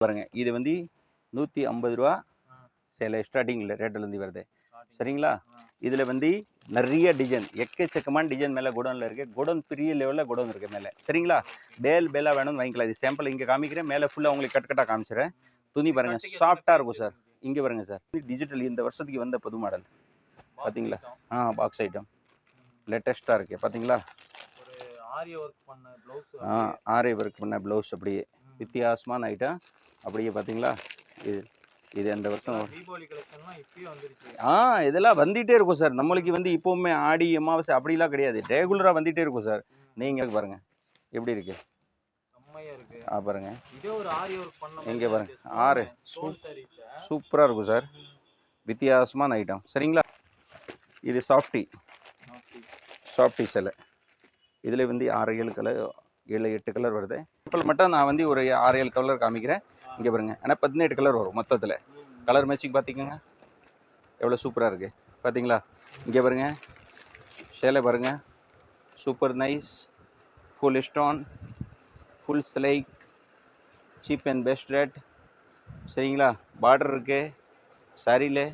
பாருங்க. இது வந்து நூற்றி ஐம்பது ரூபா சில ஸ்டார்டிங்கில் ரேட்டிலேருந்து வருது. சரிங்களா? இதில் வந்து நிறைய டிசைன் எக்கச்சக்கமான டிசைன் மேலே குடோனில் இருக்குது குடோன் பெரிய லெவலில் குடோன் இருக்குது மேலே. சரிங்களா? பேல் பேலா வேணும்னு வாங்கிக்கலாம் இது சாம்பிள் இங்கே காமிக்கிறேன். மேலே ஃபுல்லாக உங்களுக்கு கட் கட்டாக காமிச்சிடுறேன் துணி பாருங்கள் சாஃப்டாக இருக்கும் சார் இங்கே பாருங்க சார் டிஜிட்டல் இந்த வருஷத்துக்கு வந்த புது மாடல் பாத்தீங்களா? ஆ பாக்ஸ் ஐட்டம் லேட்டஸ்ட்டாக இருக்குது பார்த்தீங்களா ஆரிய ஒர்க் பண்ண ப்ளவுஸ் ஆ ஆரே ஒர்க் பண்ண ப்ளவுஸ் அப்படியே. வித்தியாசமான ஐட்டம் அப்படியே பார்த்தீங்களா? இது இது அந்த வருஷம் ஆ இதெல்லாம் வந்துகிட்டே இருக்கும் சார். நம்மளுக்கு வந்து இப்போவுமே ஆடி அமாவாசை அப்படிலாம் கிடையாது. ரெகுலராக வந்துகிட்டே இருக்கும் சார். நீங்கள் பாருங்க. எப்படி இருக்கு? செம்மையா இருக்கு. ஆ பாருங்க. இங்க பாருங்க. ஆறு. சூப்பராக இருக்கும் சார். வித்தியாசமான ஐட்டம் சரிங்களா? இது சாஃப்டி சாஃப்டி சிலை இதில் வந்து ஆறு ஏழு கலர் ஏழு எட்டு கலர் வருது. இப்போ மட்டும் நான் வந்து ஒரு ஆறு ஏழு கலர் காமிக்கிறேன். இங்கே பாருங்க. ஆனால் பதினெட்டு கலர் வரும் மொத்தத்தில். கலர் மேட்சிங் பார்த்திங்கங்க எவ்வளோ சூப்பராக இருக்குது பார்த்தீங்களா இங்கே பாருங்க. சேலை பாருங்க. Super nice full stone full ஸ்லைக் cheap and best rate சரிங்களா? பார்டர் இருக்குது சாரியில்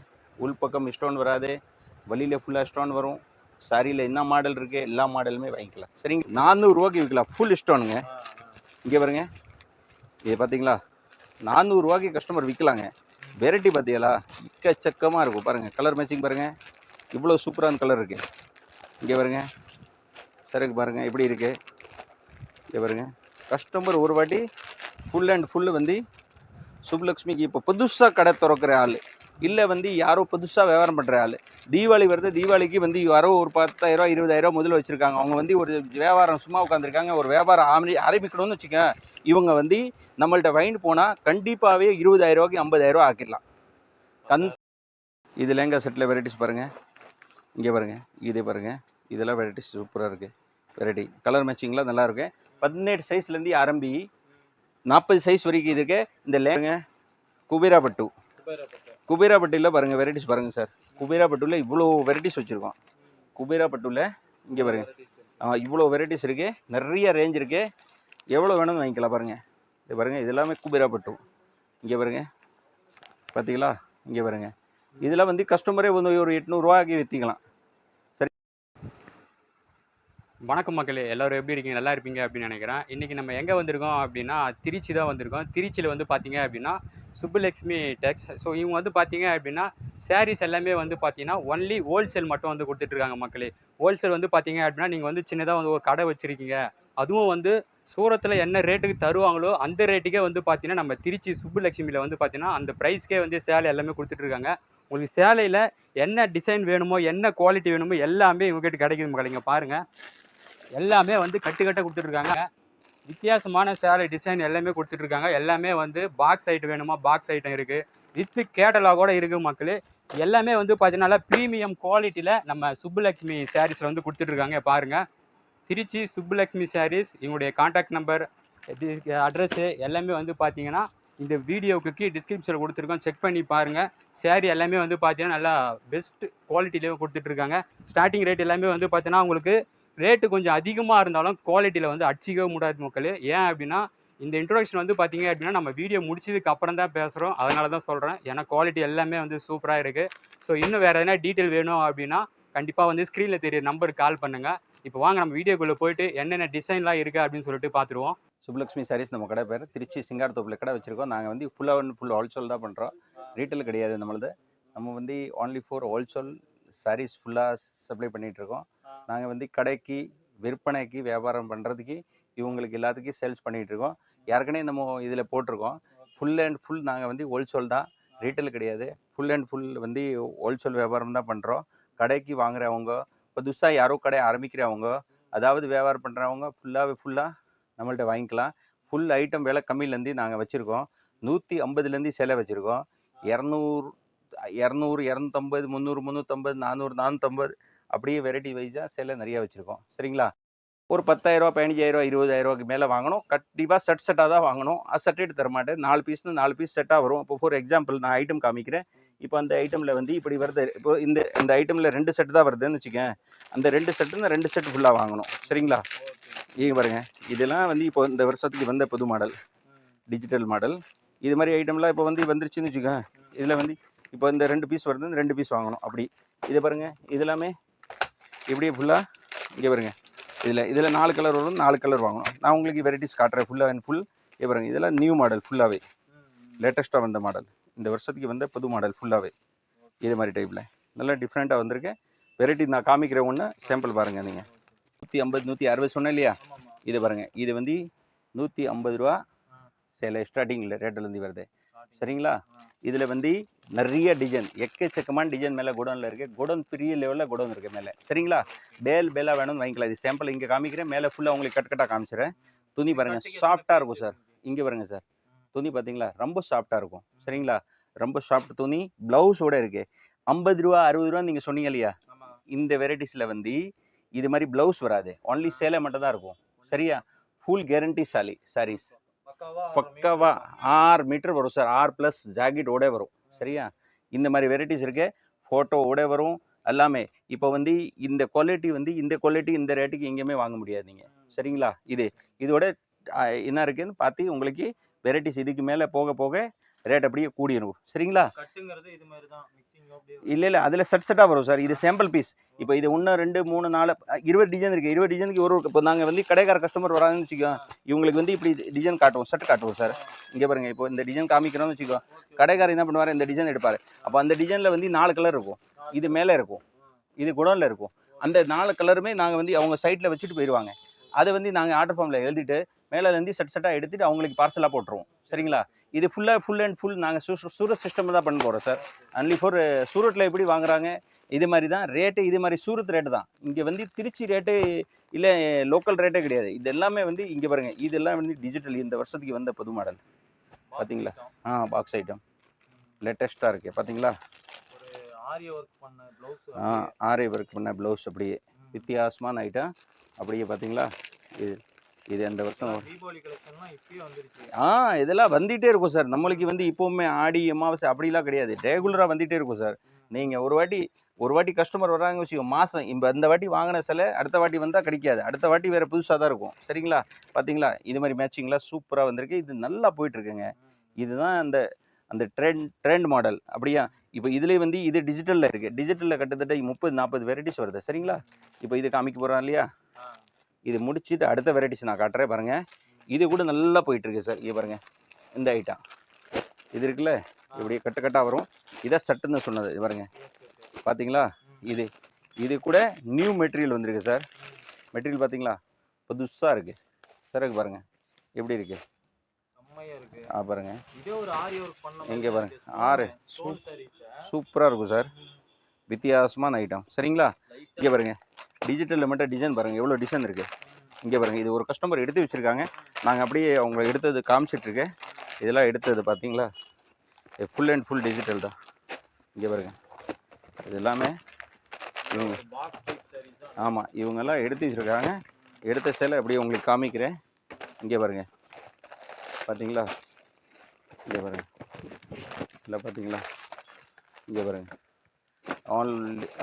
உள் பக்கம் ஸ்டோன் வராது. வழியில் ஃபுல்லாக ஸ்டோன் வரும். சாரியில் என்ன மாடல் இருக்குது எல்லா மாடலுமே வாங்கிக்கலாம். சரிங்க? நானூறுரூவாக்கு விற்கலாம் ஃபுல் ஸ்டோனுங்க இங்கே பாருங்க. இது பார்த்தீங்களா நானூறுரூவாய்க்கு கஸ்டமர் விற்கலாங்க வெரைட்டி பார்த்தீங்களா இக்கச்சக்கமாக இருக்கும். பாருங்கள் கலர் மேட்சிங் பாருங்கள் இவ்வளோ சூப்பரான கலர் இருக்குது இங்கே பாருங்க. சரக்கு பாருங்கள் எப்படி இருக்குது இங்கே பாருங்கள் கஸ்டமர் ஒரு வாட்டி ஃபுல் அண்ட் ஃபுல்லு வந்து சுப்லக்ஷ்மிக்கு இப்போ புதுசாக கடை திறக்கிற ஆள். இல்லை வந்து யாரோ புதுசாக வியாபாரம் பண்ணுற ஆள். தீபாவளி வருது தீபாவளிக்கு வந்து யாரோ ஒரு பத்தாயிரரூவா இருபதாயிரரூவா முதல்ல வச்சுருக்காங்க. அவங்க வந்து ஒரு வியாபாரம் சும்மா உட்காந்துருக்காங்க ஒரு வியாபாரம் ஆரம்பி ஆரம்பிக்கணும்னு வச்சுக்கேன் இவங்க வந்து நம்மள்ட்ட வாங்கிட்டு போனால் கண்டிப்பாகவே இருபதாயிரரூவாய்க்கு ஐம்பதாயிரரூவா ஆக்கிடலாம். கண் இது லேங்கா செட்டில் வெரைட்டிஸ் பாருங்கள் இங்கே பாருங்கள் இதே பாருங்கள் இதெல்லாம் வெரைட்டிஸ் சூப்பராக இருக்குது வெரைட்டி கலர் மேட்சிங்லாம் நல்லாயிருக்கு பதினெட்டு சைஸ்லேருந்து ஆரம்பி நாற்பது சைஸ் வரைக்கும் இதுக்கு இந்த லேங்க குபேரா பட்டு. பாருங்கள் வெரைட்டிஸ் பாருங்கள் சார் குபேராபட்டுவில் இவ்வளோ வெரைட்டிஸ் வச்சுருக்கோம். குபேராபட்டுவில் இங்கே பாருங்கள் இவ்வளோ வெரைட்டிஸ் இருக்குது நிறைய ரேஞ்ச் இருக்குது எவ்வளோ வேணும்னு வாங்கிக்கலாம் பாருங்கள் இது பாருங்கள் இது எல்லாமே இங்கே பாருங்க. பார்த்தீங்களா இங்கே பாருங்க. இதெல்லாம் வந்து கஸ்டமரே வந்து ஒரு எட்நூறுரூவாக்கி விற்றிக்கலாம் வணக்கம் மக்களே எல்லாரும் எப்படி இருக்கீங்க? நல்லா இருப்பீங்க அப்படின்னு நினைக்கிறேன். இன்றைக்கி நம்ம எங்கே வந்திருக்கோம் அப்படின்னா திருச்சி தான் வந்திருக்கோம். திருச்சியில் வந்து பார்த்தீங்க அப்படின்னா சுப்புலக்ஷ்மி டெக்ஸ். ஸோ இவங்க வந்து பார்த்தீங்க அப்படின்னா சாரீஸ் எல்லாமே வந்து பார்த்தீங்கன்னா ஒன்லி ஹோல்சேல் மட்டும் வந்து கொடுத்துட்ருக்காங்க மக்களே. ஹோல்சேல் வந்து பார்த்தீங்க அப்படின்னா நீங்கள் வந்து சின்னதாக வந்து ஒரு கடை வச்சுருக்கீங்க. அதுவும் வந்து சூரத்தில் என்ன ரேட்டுக்கு தருவாங்களோ அந்த ரேட்டுக்கே வந்து பார்த்தீங்கன்னா நம்ம திருச்சி சுப்புலட்சுமியில் வந்து பார்த்தீங்கன்னா அந்த ப்ரைஸ்க்கே வந்து சேலை எல்லாமே கொடுத்துட்ருக்காங்க. உங்களுக்கு சேலையில் என்ன டிசைன் வேணுமோ என்ன குவாலிட்டி வேணுமோ எல்லாமே இவங்ககிட்ட கிடைக்குது மக்கள். இங்கே பாருங்கள் எல்லாமே வந்து கட்டு கட்ட கொடுத்துட்ருக்காங்க. வித்தியாசமான சேலை டிசைன் எல்லாமே கொடுத்துட்ருக்காங்க. எல்லாமே வந்து பாக்ஸ் ஐட்டம் வேணுமா? பாக்ஸ் ஐட்டம் இருக்குது வித்து கேட்டலாகோட இருக்குது மக்கள். எல்லாமே வந்து பார்த்தீங்கன்னா ப்ரீமியம் குவாலிட்டியில் நம்ம சுப்புலக்ஷ்மி சாரீஸில் வந்து கொடுத்துட்ருக்காங்க. பாருங்கள் திருச்சி சுப்புலக்ஷ்மி சாரீஸ் இவங்களுடைய காண்டாக்ட் நம்பர் அட்ரஸ்ஸு எல்லாமே வந்து பார்த்தீங்கன்னா இந்த வீடியோவுக்கு டிஸ்கிரிப்ஷனில் கொடுத்துருக்கோம். செக் பண்ணி பாருங்கள் saree எல்லாமே வந்து பார்த்தீங்கன்னா நல்லா பெஸ்ட் குவாலிட்டிலேயே கொடுத்துட்ருக்காங்க. ஸ்டார்டிங் ரேட் எல்லாமே வந்து பார்த்தீங்கன்னா உங்களுக்கு ரேட்டு கொஞ்சம் அதிகமாக இருந்தாலும் குவாலிட்டியில் வந்து அடிச்சிக்கவே முடியாது மக்கள். ஏன் அப்படின்னா இந்த இன்ட்ரொடக்ஷன் வந்து பார்த்தீங்க அப்படின்னா நம்ம வீடியோ முடிச்சதுக்கு அப்புறம் தான் பேசுகிறோம் அதனால தான் சொல்கிறேன் ஏன்னா குவாலிட்டி எல்லாமே வந்து சூப்பராக இருக்குது ஸோ இன்னும் வேறு எதனா டீட்டெயில் வேணும் அப்படின்னா கண்டிப்பாக வந்து ஸ்க்ரீனில் தெரிய நம்பருக்கு கால் பண்ணுங்கள் இப்போ வாங்க நம்ம வீடியோக்குள்ளே போயிட்டு என்னென்ன டிசைன்லாம் இருக்குது அப்படின்னு சொல்லிட்டு பார்த்துருவோம் சுப்லக்ஷ்மி சாரீஸ் நம்ம கடை பேர். திருச்சி சிங்காரத்தோப்பில் கடை வச்சுருக்கோம். நாங்கள் வந்து ஃபுல்லாக அண்ட் ஃபுல் ஹோல்சேல் தான் பண்ணுறோம் ரீட்டைல் கிடையாது நம்மளது. நம்ம வந்து only ஃபோர் ஹோல்சேல் சாரீஸ் ஃபுல்லாக சப்ளை பண்ணிகிட்ருக்கோம் நாங்கள் வந்து கடைக்கு விற்பனைக்கு வியாபாரம் பண்ணுறதுக்கு இவங்களுக்கு எல்லாத்துக்கும் சேல்ஸ் பண்ணிகிட்ருக்கோம் ஏற்கனவே நம்ம இதில் போட்டிருக்கோம். ஃபுல் அண்ட் ஃபுல் நாங்கள் வந்து ஹோல்சேல் தான். ரீட்டைல் கிடையாது. ஃபுல் அண்ட் ஃபுல் வந்து ஹோல்சேல் வியாபாரம் தான் பண்ணுறோம் கடைக்கு வாங்குறவங்க புதுசாக யாரோ கடை ஆரம்பிக்கிறவங்க அதாவது வியாபாரம் பண்ணுறவங்க ஃபுல்லாகவே ஃபுல்லாக நம்மள்ட்ட வாங்கிக்கலாம். ஃபுல் ஐட்டம் விலை கம்மியிலேருந்து நாங்கள் வச்சுருக்கோம். நூற்றி ஐம்பதுலேருந்து சிலை வச்சுருக்கோம். இரநூறு இரநூறு இரநூத்தம்பது முந்நூறு முந்நூற்றம்பது நானூறு நானூற்றம்பது அப்படியே வெரைட்டி வைஸாக சேலை நிறையா வச்சுருக்கோம். சரிங்களா? ஒரு பத்தாயிரரூவா பதினஞ்சாயிரரூவா இருபதாயிரரூவாக்கு மேலே வாங்கணும். கண்டிப்பாக செட் செட்டாக தான் வாங்கணும். அசட்டேட் தர மாட்டேன். நாலு பீஸ்னு நாலு பீஸ் செட்டாக வரும். இப்போ ஃபார் எக்ஸாம்பிள் நான் ஐட்டம் காமிக்கிறேன். இப்போ அந்த ஐட்டமில் வந்து இப்படி வருது. இப்போ இந்த இந்த ஐட்டமில் ரெண்டு செட்டு தான் வருதுன்னு வச்சுக்கேன். அந்த ரெண்டு செட்டுன்னு ரெண்டு செட்டு ஃபுல்லாக வாங்கணும். சரிங்களா? இங்க பாருங்க. இதெல்லாம் வந்து இப்போ இந்த வருஷத்துக்கு வந்த புது மாடல் டிஜிட்டல் மாடல் இது மாதிரி ஐட்டம்லாம் இப்போ வந்து வந்துருச்சுன்னு வச்சுக்கோங்க. இதில் வந்து இப்போ இந்த ரெண்டு பீஸ் வருது ரெண்டு பீஸ் வாங்கணும். அப்படி. இதை பாருங்கள் இது எல்லாமே இப்படியே ஃபுல்லாக இங்கே பாருங்க. இதில் இதில் நாலு கலர் வரும் நாலு கலர் வாங்கணும். நான் உங்களுக்கு வெரைட்டிஸ் காட்டுறேன் ஃபுல்லாக அண்ட் ஃபுல் இங்கே பாருங்க இதெல்லாம் நியூ மாடல் ஃபுல்லாகவே லேட்டஸ்ட்டாக வந்த மாடல் இந்த வருஷத்துக்கு வந்த புது மாடல் ஃபுல்லாகவே இது மாதிரி டைப்பில் நல்லா டிஃப்ரெண்ட்டாக வந்திருக்கு. வெரைட்டி நான் காமிக்கிற ஒன்று சாம்பிள் பாருங்கள் நீங்கள் நூற்றி ஐம்பது நூற்றி அறுபது சொன்னேன் இல்லையா? இது பாருங்க இது வந்து நூற்றி ஐம்பது ரூபா சில ஸ்டார்டிங்கில் ரேட்டிலேருந்து வருது. சரிங்களா? இதில் வந்து நிறைய டிசைன் எக்கச்சக்கமான டிசைன் மேலே குடோனில் இருக்குது குடோன் பெரிய லெவலில் குடோன் இருக்குது மேலே. சரிங்களா? பேல் பேலாக வேணும்னு வாங்கிக்கலாம் இது சாம்பிள் இங்கே காமிக்கிறேன். மேலே ஃபுல்லாக உங்களுக்கு கட் கட்டாக காமிச்சிடுறேன். துணி பாருங்கள் சாஃப்டாக இருக்கும் சார். இங்கே பாருங்க சார். துணி பார்த்தீங்களா ரொம்ப சாஃப்டாக இருக்கும். சரிங்களா? ரொம்ப சாஃப்ட் துணி. ப்ளவுஸோட இருக்குது ஐம்பது ரூபா அறுபது ரூபா நீங்கள் சொன்னீங்க இல்லையா? இந்த வெரைட்டிஸில் வந்து இது மாதிரி ப்ளவுஸ் வராது. ஒன்லி சேலை மட்டும் தான் இருக்கும். சரியா? ஃபுல் கேரண்டி சாலி சாரீஸ் பக்காவா பக்காவா ஆறு மீட்டர் வரும் சார். ஆறு ப்ளஸ் ஜாக்கெட்டோட வரும். சரியா இந்த மாதிரி வெரைட்டிஸ் இருக்கு. ஃபோட்டோவோட வரும். எல்லாமே. இப்போ வந்து இந்த குவாலிட்டி வந்து இந்த குவாலிட்டி இந்த ரேட்டுக்கு எங்கேயுமே வாங்க முடியாது நீங்கள் சரிங்களா? இது. இதோட என்ன இருக்குதுன்னு பார்த்து உங்களுக்கு வெரைட்டிஸ் இதுக்கு மேலே போக போக ரேட் அப்படியே சரிங்களா? தான். மிக்சிங் அப்படியே இல்லை இல்லை அதில் செட் செட்டாக வரும் சார் இது சாம்பிள் பீஸ் இப்போ இது ஒன்று ரெண்டு மூணு நாலு இருபது டிசைன் இருக்குது இருபது டிசைனுக்கு ஒரு இப்போ நாங்கள் வந்து கடைக்கார கஸ்டமர் வராங்கன்னு வச்சுக்கோ இவங்களுக்கு வந்து இப்படி டிசைன் காட்டுவோம் செட் காட்டுவோம் சார் இங்கே பாருங்க இப்போ இந்த டிசைன் காமிக்கிறோம்னு வச்சுக்கோ. கடைக்காரர் என்ன பண்ணுவார்? இந்த டிசைன் எடுப்பார். அப்போ அந்த டிசைனில் வந்து நாலு கலர் இருக்கும். இது மேலே இருக்கும். இது குடோனில் இருக்கும். அந்த நாலு கலருமே நாங்கள் வந்து அவங்க சைட்டில் வச்சுட்டு போயிடுவாங்க அதை வந்து நாங்கள் ஆர்டர் ஃபார்மில் எழுதிட்டு மேலே இருந்து செட் செட்டாக எடுத்துட்டு அவங்களுக்கு பார்சலாக போட்டுருவோம். சரிங்களா? இது ஃபுல்லாக ஃபுல் அண்ட் ஃபுல் நாங்கள் சூ சூரத் சிஸ்டம் தான் பண்ண போகிறோம் சார் அன்லி ஃபார் சூரத்தில் எப்படி வாங்குறாங்க இது மாதிரி தான். ரேட்டு இது மாதிரி சூரத் ரேட்டு தான். இங்கே வந்து திருச்சி ரேட்டு இல்லை லோக்கல் ரேட்டே கிடையாது. இது எல்லாமே வந்து இங்கே பாருங்கள் இதெல்லாம் வந்து டிஜிட்டல் இந்த வருஷத்துக்கு வந்த புது மாடல் பாத்தீங்களா? ஆ பாக்ஸ் ஐட்டம் லேட்டஸ்ட்டாக இருக்குது பார்த்தீங்களா ஆரிய ஒர்க் பண்ண ப்ளவுஸ் ஆ ஆரே ஒர்க் பண்ண ப்ளவுஸ் அப்படியே. வித்தியாசமான ஐட்டம் அப்படியே பார்த்தீங்களா இது. இது அந்த வருஷம் ஆ இதெல்லாம் வந்துகிட்டே இருக்கும் சார். நம்மளுக்கு வந்து இப்போவுமே ஆடி அமாவாசை அப்படிலாம் கிடையாது. ரெகுலராக வந்துகிட்டே இருக்கும் சார். நீங்கள் ஒரு வாட்டி ஒரு வாட்டி கஸ்டமர் வராங்க வச்சுக்கோ மாதம் இப்போ இந்த வாட்டி வாங்கின சிலை அடுத்த வாட்டி வந்தால் கிடைக்காது. அடுத்த வாட்டி வேறு புதுசாக தான் இருக்கும். சரிங்களா? பார்த்தீங்களா இது மாதிரி மேட்சிங்லாம் சூப்பராக வந்திருக்கு. இது நல்லா போயிட்டுருக்குங்க இதுதான் அந்த அந்த ட்ரெண்ட் ட்ரெண்ட் மாடல் அப்படியா? இப்போ இதுலேயே வந்து இது டிஜிட்டலில் இருக்குது டிஜிட்டலில் கிட்டத்தட்ட முப்பது நாற்பது வெரைட்டிஸ் வருது. சரிங்களா? இப்போ இது காமிக்க போகிறோம் இல்லையா. இது முடிச்சுட்டு அடுத்த வெரைட்டிஸ் நான் காட்டுறேன் பாருங்க. இது கூட நல்லா போயிட்டு இருக்கு சார். இது பாருங்க. இந்த ஐட்டம் இது இருக்குல்ல? இப்படி கட்டு கட்டாக வரும். இதான் சட்டுன்னு சொன்னது. இது பாருங்க. பார்த்தீங்களா இது. இது கூட நியூ மெட்டீரியல் வந்திருக்கு சார். மெட்டீரியல் பார்த்தீங்களா புதுசாக இருக்குது சரக்கு பாருங்க. எப்படி இருக்கு? செம்மையா இருக்கு. ஆ பாருங்க. எங்க பாருங்க, ஆறு. சூப்பராக இருக்கும் சார். வித்தியாசமான ஐட்டம் சரிங்களா? இங்கே பாருங்க. டிஜிட்டலில் மட்டும் டிசைன் பாருங்கள் எவ்வளோ டிசைன் இருக்குது இங்கே பாருங்க. இது ஒரு கஸ்டமர் எடுத்து வச்சுருக்காங்க. நாங்கள் அப்படியே அவங்க எடுத்தது காமிச்சிட்ருக்கேன் இதெல்லாம் எடுத்தது பார்த்தீங்களா? ஃபுல் அண்ட் ஃபுல் டிஜிட்டல் தான். இங்கே பாருங்கள் இது எல்லாமே இவங்க ஆமாம் இவங்கெல்லாம் எடுத்து வச்சுருக்காங்க. எடுத்த சேலை அப்படியே உங்களுக்கு காமிக்கிறேன். இங்கே பாருங்க. பார்த்தீங்களா? இங்கே பாருங்கள் இல்லை பார்த்தீங்களா? இங்கே பாருங்கள் ஆல்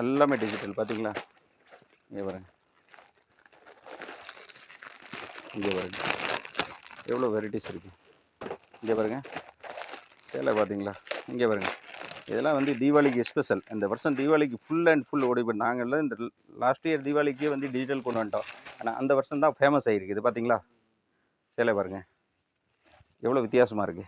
எல்லாமே டிஜிட்டல் பார்த்தீங்களா? இங்கே பாருங்க. இங்கே பாருங்க. எவ்வளோ வெரைட்டிஸ் இருக்குது இங்கே பாருங்க. சேலை பார்த்தீங்களா? இங்கே பாருங்க. இதெல்லாம் வந்து தீபாவளிக்கு ஸ்பெஷல் இந்த வருஷம் தீபாவளிக்கு ஃபுல் அண்ட் ஃபுல் ஓடி போய் நாங்கள் இந்த லாஸ்ட் இயர் தீபாவளிக்கே வந்து டிஜிட்டல் கொண்டு வந்துட்டோம். ஆனால் அந்த வருஷம் தான் ஃபேமஸ் ஆகிருக்கு இது பார்த்தீங்களா? சேலை பாருங்க. எவ்வளோ வித்தியாசமாக இருக்கு?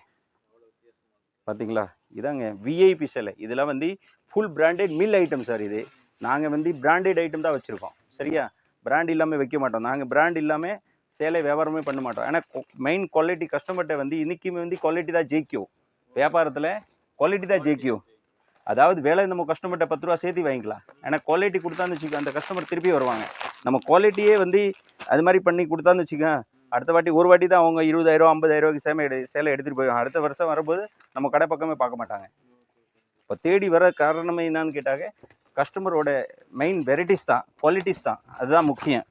பார்த்தீங்களா? இதாங்க விஐபி சேலை. இதெல்லாம் வந்து full branded mill item sir இது. நாங்கள் வந்து பிராண்டட் ஐட்டம் தான் வச்சுருக்கோம். சரியா? பிராண்ட் இல்லாமல் வைக்க மாட்டோம். நாங்கள் பிராண்ட் இல்லாமல் சேலை வியாபாரமே பண்ண மாட்டோம். ஏன்னா மெயின் குவாலிட்டி கஸ்டமர்கிட்ட வந்து இன்றைக்குமே வந்து குவாலிட்டி தான் ஜெயிக்கும் வியாபாரத்தில் குவாலிட்டி தான் ஜெயிக்கும் அதாவது வேலை நம்ம கஸ்டமர்கிட்ட பத்து ரூபா சேர்த்து வாங்கிக்கலாம். ஏன்னா குவாலிட்டி கொடுத்தான்னு வச்சுக்கோ அந்த கஸ்டமர் திருப்பி வருவாங்க. நம்ம குவாலிட்டியே வந்து அது மாதிரி பண்ணி கொடுத்தான்னு வச்சுக்கோ அடுத்த வாட்டி ஒரு வாட்டி தான் அவங்க இருபதாயிரம் ஐம்பதாயிரரூவாய்க்கு சேமை எடு சேலை எடுத்துகிட்டு போயிடும் அடுத்த வருஷம் வரும்போது நம்ம கடை பக்கமே பார்க்க மாட்டாங்க. இப்போ தேடி வர காரணமே என்னான்னு கேட்டாக்க கஸ்டமரோட மெயின் வெரைட்டிஸ் தான் குவாலிட்டிஸ் தான். அதுதான் முக்கியம்.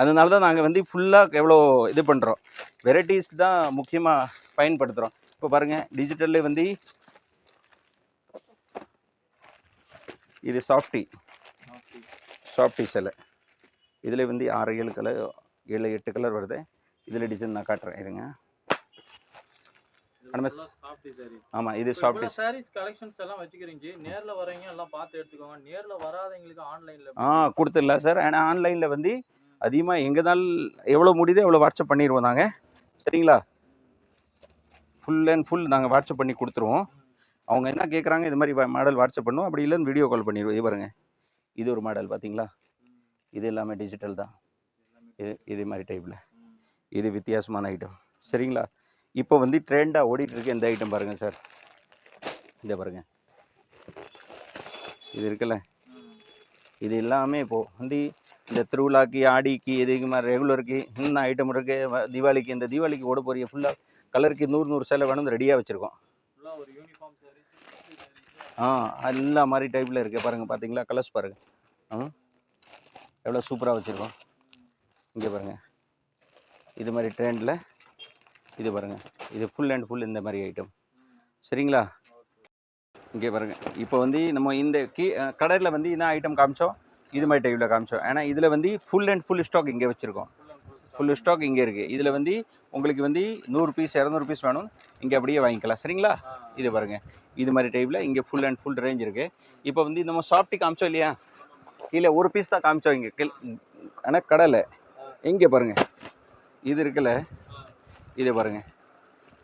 அதனால தான் நாங்கள் வந்து ஃபுல்லாக எவ்வளோ இது பண்ணுறோம் வெரைட்டிஸ் தான் முக்கியமாக பயன்படுத்துகிறோம் இப்போ பாருங்கள் டிஜிட்டல்லே வந்து இது சாஃப்டி சாஃப்டி சிலை இதில் வந்து ஆறு ஏழு கலர் ஏழு எட்டு கலர் வருது. இதில் டிசைன் நான் காட்டுறேன் இருங்க. சாஃப்ட் சாரீஸ் ஆமாம் இது சாஃப்ட் சாரீஸ் கலெக்ஷன்ஸ் எல்லாம் வச்சுக்கிறீங்க. நேர்ல வரீங்க எல்லாம் பார்த்து எடுத்துக்கோங்க. நேர்ல வராதவங்களுக்கு ஆன்லைன்ல ஆ கொடுத்துடலாம் சார். ஆனால் ஆன்லைனில் வந்து அதிகமாக எங்கே தான் எவ்வளோ முடியுதோ எவ்வளோ வாட்ஸ்அப் பண்ணிடுவோம் நாங்கள் சரிங்களா? ஃபுல் அண்ட் ஃபுல் நாங்கள் வாட்ஸ்அப் பண்ணி கொடுத்துருவோம். அவங்க என்ன கேட்குறாங்க இது மாதிரி மாடல் வாட்ஸ்அப் பண்ணுவோம். அப்படி இல்லைன்னு வீடியோ கால் பண்ணிடுவோம். இது பாருங்க. இது ஒரு மாடல் பார்த்தீங்களா இது எல்லாமே டிஜிட்டல் தான். இது இது மாதிரி டைப்பில் இது வித்தியாசமான ஐட்டம் சரிங்களா? இப்போ வந்து ட்ரெண்டாக ஓடிட்டு இருக்க இந்த ஐட்டம் பாருங்கள் சார் இந்த பாருங்க. இது இருக்குல்ல? இது எல்லாமே இப்போது வந்து இந்த திருவிழாக்கு ஆடிக்கு இதுக்கு மாதிரி ரெகுலருக்கு இன்னும் ஐட்டம் இருக்கு. வ- தீபாவளிக்கு இந்த தீபாவளிக்கு ஓட போறிய ஃபுல்லாக கலருக்கு நூறு நூறு சேலை வேணும் ரெடியாக வச்சுருக்கோம். ஆ எல்லா மாதிரி டைப்பில் இருக்குது பாருங்கள் பார்த்தீங்களா கலர்ஸ் பாருங்கள் ஆ எவ்வளோ சூப்பராக வச்சுருக்கோம். இங்கே பாருங்கள் இது மாதிரி ட்ரெண்டில் இது பாருங்கள் இது ஃபுல் அண்ட் ஃபுல் இந்த மாதிரி ஐட்டம் சரிங்களா? இங்கே பாருங்கள் இப்போ வந்து நம்ம இந்த கீ கடையில் வந்து என்ன ஐட்டம் காமிச்சோம். இது மாதிரி டைப்பில் காமிச்சோம். ஏன்னா இதில் வந்து ஃபுல் அண்ட் ஃபுல் ஸ்டாக் இங்கே வச்சுருக்கோம். ஃபுல் ஸ்டாக் இங்கே இருக்குது இதில் வந்து உங்களுக்கு வந்து நூறு பீஸ் இரநூறு பீஸ் வேணும். இங்கே அப்படியே வாங்கிக்கலாம். சரிங்களா? இது பாருங்கள் இது மாதிரி டைப்பில் இங்கே ஃபுல் அண்ட் ஃபுல் ரேஞ்ச் இருக்குது இப்போ வந்து நம்ம சாஃப்டி காமிச்சோம் இல்லையா? இல்லை ஒரு பீஸ் தான் காமிச்சோம் இங்கே. கிள் ஆனால் கடலை இங்கே பாருங்க. இது இருக்குல்ல? இது பாருங்க.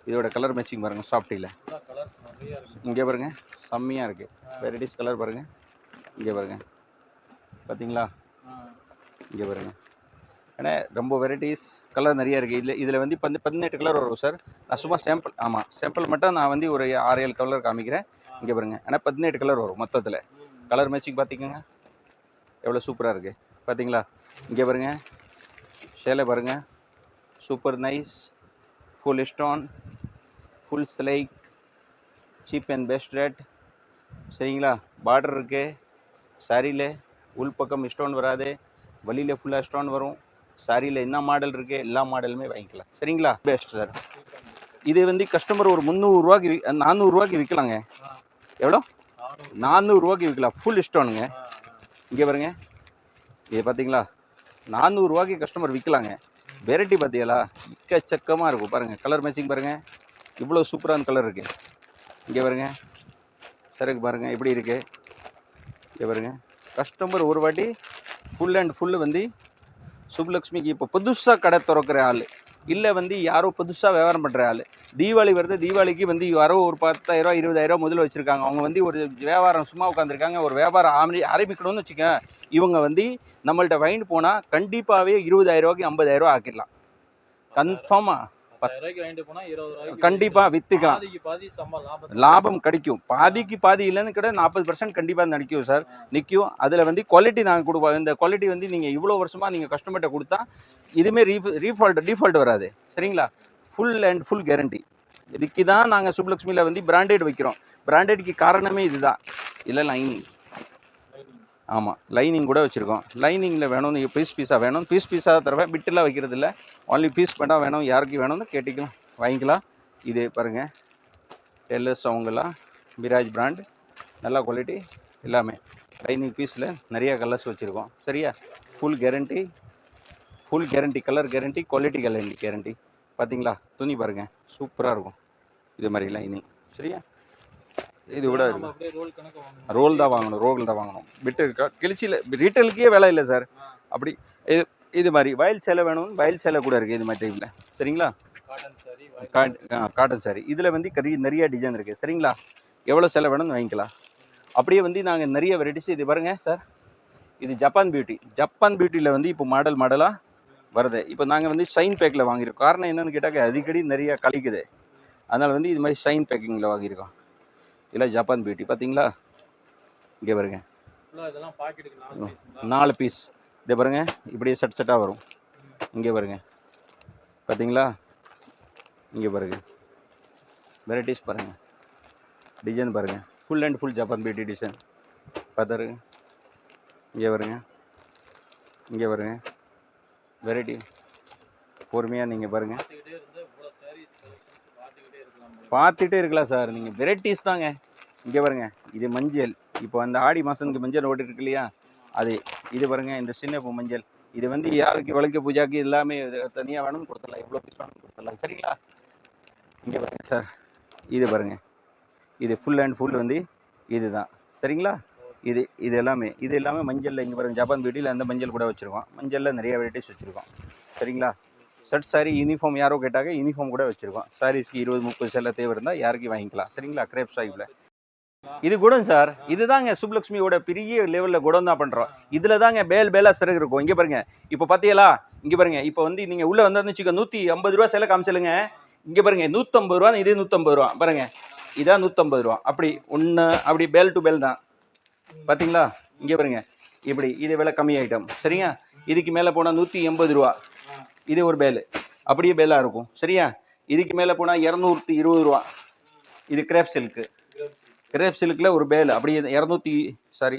இதோட கலர் மேட்சிங் பாருங்க சாஃப்டியில் இங்கே பாருங்க செம்மையாக இருக்குது வெரைட்டிஸ் கலர் பாருங்க. இங்கே பாருங்க. பார்த்தீங்களா இங்கே பாருங்க. ஏன்னா ரொம்ப வெரைட்டிஸ் கலர் நிறைய இருக்குது இதில் இதில் வந்து பந்து பதினெட்டு கலர் வரும் சார் நான் சும்மா சாம்பிள் ஆமாம் சாம்பிள் மட்டும் நான் வந்து ஒரு ஆறு ஏழு கலர் காமிக்கிறேன். இங்கே பாருங்க. ஏன்னா பதினெட்டு கலர் வரும் மொத்தத்தில். கலர் மேட்சிங் பார்த்திக்கோங்க எவ்வளோ சூப்பராக இருக்குது பார்த்தீங்களா இங்கே பாருங்க. சேலை பாருங்க. Super nice full stone full ஸ்லைக் cheap and best rate சரிங்களா? பார்டர் இருக்கு. சாரியில் உள் பக்கம் ஸ்டோன் வராது. வழியில் ஃபுல்லாக ஸ்டோன் வரும். சாரியில் என்ன மாடல் இருக்குது எல்லா மாடலுமே வாங்கிக்கலாம். சரிங்களா? பெஸ்ட் சார் இது வந்து கஸ்டமர் ஒரு முந்நூறுரூவாக்கு நானூறுரூவாக்கு விற்கலாங்க எவ்வளோ நானூறுரூவாக்கு விற்கலாம் ஃபுல் ஸ்டோனுங்க இங்கே பாருங்க. இது பார்த்தீங்களா நானூறுரூவாக்கு கஸ்டமர் விற்கலாங்க வெரைட்டி பார்த்தீங்களா எக்கச்சக்கமாக இருக்கும். பாருங்கள் கலர் மேட்சிங் பாருங்கள் இவ்வளோ சூப்பரான கலர் இருக்குது இங்கே பாருங்க. சரக்கு பாருங்கள் எப்படி இருக்குது இங்கே பாருங்கள் கஸ்டமர் ஒரு வாட்டி ஃபுல் அண்ட் ஃபுல்லு வந்து சுப்லக்ஷ்மிக்கு இப்போ புதுசாக கடை திறக்கிற ஆள். இல்லை வந்து யாரோ புதுசாக வியாபாரம் பண்ணுற ஆள். தீபாவளி வருது தீபாவளிக்கு வந்து யாரோ ஒரு பத்தாயிரம் இருபதாயிரம் முதல்ல வச்சுருக்காங்க. அவங்க வந்து ஒரு வியாபாரம் சும்மா உட்காந்துருக்காங்க ஒரு வியாபாரம் ஆரம்பி ஆரம்பிக்கணும்னு வச்சுக்க இவங்க வந்து நம்மள்ட்ட வாங்கிட்டு போனால் கண்டிப்பாகவே இருபதாயிரரூவாய்க்கு ஐம்பதாயிரரூவா ஆக்கிடலாம். கன்ஃபார்மாக பாதி சம்பளம் லாபம் கிடைக்கும். பாதிக்கு பாதி இல்லைன்னு கூட நாற்பது பர்சன்ட் கண்டிப்பாக நிற்கும் சார். நிற்கும் அதில் வந்து குவாலிட்டி நாங்கள் கொடுப்போம் இந்த குவாலிட்டி வந்து நீங்கள் இவ்வளோ வருஷமாக நீங்கள் கஸ்டமர்கிட்ட கொடுத்தா இதுவுமே ரீ ரீஃபால்ட் டிஃபால்ட் வராது. சரிங்களா? ஃபுல் அண்ட் ஃபுல் கேரண்டி இதுக்கு தான் நாங்கள் சுப்லக்ஷ்மியில் வந்து பிராண்டட் வைக்கிறோம். பிராண்டட்க்கு காரணமே இதுதான். இல்லை லைனிங் ஆமாம் லைனிங் கூட வச்சுருக்கோம். லைனிங்கில் வேணும்னு பீஸ் பீஸாக வேணும். பீஸ் பீஸாக தருவேன் பிட்டெல்லாம் வைக்கிறது இல்லை ஒன்லி பீஸ் பண்ணால் வேணும். யாருக்கு வேணும்னு கேட்டிக்கலாம். வாங்கிக்கலாம். இதே பாருங்கள் டெல்லர்ஸ் அவங்கெல்லாம் விராஜ் பிராண்ட் நல்ல குவாலிட்டி எல்லாமே. லைனிங் பீஸில் நிறையா கலர்ஸ் வச்சுருக்கோம். சரியா? Full guarantee full guarantee colour guarantee quality guarantee guarantee பார்த்தீங்களா துணி பாருங்கள் சூப்பராக இருக்கும். இது மாதிரி லைனிங். சரியா? இது அப்படியே ரோல் ரோல் தான் வாங்கணும். ரோல் தான் வாங்கணும். பிட்டு இருக்கா? கிழிச்சியில் ரீட்டெயிலுக்கே வேலை இல்லை சார். அப்படி இது இது மாதிரி வயல் சேலை வேணும் வயல் சேலை கூட இருக்குது இது மாதிரி டைப்பில் சரிங்களா? காட்டன் சாரி காட்டன் சாரி இதில் வந்து கறி நிறைய டிசைன் இருக்குது சரிங்களா? எவ்வளோ சேலை வேணும்னு வாங்கிக்கலாம். அப்படியே வந்து நாங்கள் நிறைய வெரைட்டிஸ் இது பாருங்க சார். இது ஜப்பான் பியூட்டி ஜப்பான் பியூட்டியில் வந்து இப்போ மாடல் மாடலாக வருது. இப்போ நாங்கள் வந்து ஷைன் பேக்கில் வாங்கியிருக்கோம் காரணம் என்னன்னு கேட்டாக்க அடிக்கடி நிறைய கழிக்குது. அதனால் வந்து இது மாதிரி ஷைன் பேக்கிங்கில் வாங்கியிருக்கோம். இல்லை ஜப்பான் பியூட்டி பார்த்தீங்களா இங்கே பாருங்க. பீஸ் நாலு பீஸ் இதை பாருங்க. இப்படியே செட் செட்டாக வரும். இங்கே பாருங்க. பார்த்தீங்களா இங்கே பாருங்க. வெரைட்டிஸ் பாருங்க. டிசைன் பாருங்க. Full and full Japan beauty design பார்த்தாருங்க இங்கே பாருங்க. இங்கே பாருங்க. வெரைட்டி பொறுமையாக நீங்கள் பாருங்க. பார்த்துக்கிட்டே இருந்தா இவ்வளவு சாரீஸ் கலெக்ஷன்ஸ் பார்த்துக்கிட்டே இருக்கலாம் போல. பார்த்துட்டே இருக்கலாம் சார் நீங்கள் வெரைட்டிஸ் தாங்க. இங்கே பாருங்க. இது மஞ்சள். இப்போ அந்த ஆடி மாதத்துக்கு மஞ்சள் ஓடிட்டு இருக்கு இல்லையா? அது இது பாருங்க. இந்த சின்ன பூ மஞ்சள். இது வந்து யாருக்கு விளக்க பூஜாக்கு எல்லாமே தனியாக வேணும்னு கொடுத்துடலாம். எவ்வளோ பீஸ் வேணும்னு கொடுத்துடலாம். சரிங்களா? இங்கே பாருங்க சார் இது பாருங்க. இது ஃபுல் அண்ட் ஃபுல் வந்து இதுதான். சரிங்களா? இது இது எல்லாமே இது எல்லாமே மஞ்சளில் இங்கே பாருங்கள் ஜப்பான் பியூட்டியில் அந்த மஞ்சள் கூட வச்சுருக்கோம். மஞ்சளில் நிறைய வெரைட்டிஸ் வச்சுருக்கோம். சரிங்களா? ஷர்ட் சாரி யூனிஃபார்ம் யாரோ கேட்டாக்க யூனிஃபார்ம் கூட வச்சுருக்கோம். சாரீஸ்க்கு இருபது முப்பது சேலை தேவை இருந்தால் யாருக்கு வாங்கிக்கலாம். சரிங்களா? கிரேப் சாஹிப்பில் இது குடம் சார் இதுதாங்க சுப்லக்ஷ்மியோட பெரிய லெவலில் குடம் தான் பண்ணுறோம் இதில் தாங்க பேல் பேலாக சிறகு இருக்கும். இங்கே பாருங்க. இப்போ பார்த்தீங்களா இங்கே பாருங்க. இப்போ வந்து நீங்கள் உள்ளே வந்தான்னு வச்சுக்க நூற்றி ஐம்பது ரூபா சேலை காமிச்சலுங்க இங்கே பாருங்க நூற்றம்பது ரூபா இது நூற்றம்பது ரூபா. பாருங்க. இதான் நூற்றம்பது ரூபா. அப்படி ஒன்று அப்படி பேல் டு பேல் தான். பார்த்தீங்களா இங்கே பாருங்க. இப்படி இது விலை கம்மி ஐட்டம் சரிங்க இதுக்கு மேலே போனால் நூற்றி எண்பது ரூபா. இது ஒரு பேல் அப்படியே பேலாக இருக்கும். சரியா? இதுக்கு மேலே போனால் இரநூத்தி இருபது ரூபா. இது கிரேப் சில்க்கு கிரேப் சில்கில் ஒரு பேல் அப்படியே இரநூத்தி சாரி